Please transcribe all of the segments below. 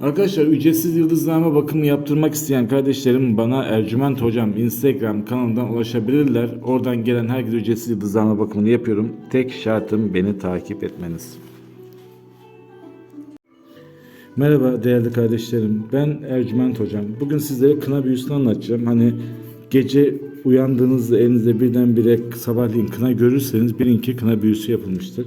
Arkadaşlar ücretsiz yıldızlama bakımı yaptırmak isteyen kardeşlerim bana Ercüment Hocam Instagram kanalından ulaşabilirler. Oradan gelen herkese ücretsiz yıldızlama bakımını yapıyorum. Tek şartım beni takip etmeniz. Merhaba değerli kardeşlerim. Ben Ercüment Hocam. Bugün sizlere kına büyüsünü anlatacağım. Hani gece uyandığınızda elinizde birdenbire sabahleyin kına görürseniz bilin ki kına büyüsü yapılmıştır.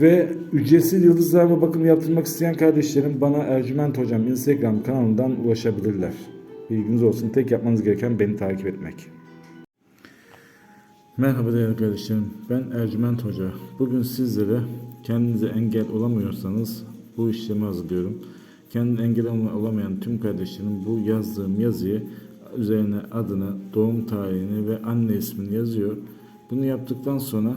Ve ücretsiz yıldızlarla bakım yaptırmak isteyen kardeşlerim bana Ercüment Hocam Instagram kanalından ulaşabilirler. Bilginiz olsun. Tek yapmanız gereken beni takip etmek. Merhaba değerli kardeşlerim. Ben Ercüment Hoca. Bugün sizlere kendinize engel olamıyorsanız bu işlemi hazırlıyorum. Kendine engel olamayan tüm kardeşlerim bu yazdığım yazıyı üzerine adını, doğum tarihini ve anne ismini yazıyor. Bunu yaptıktan sonra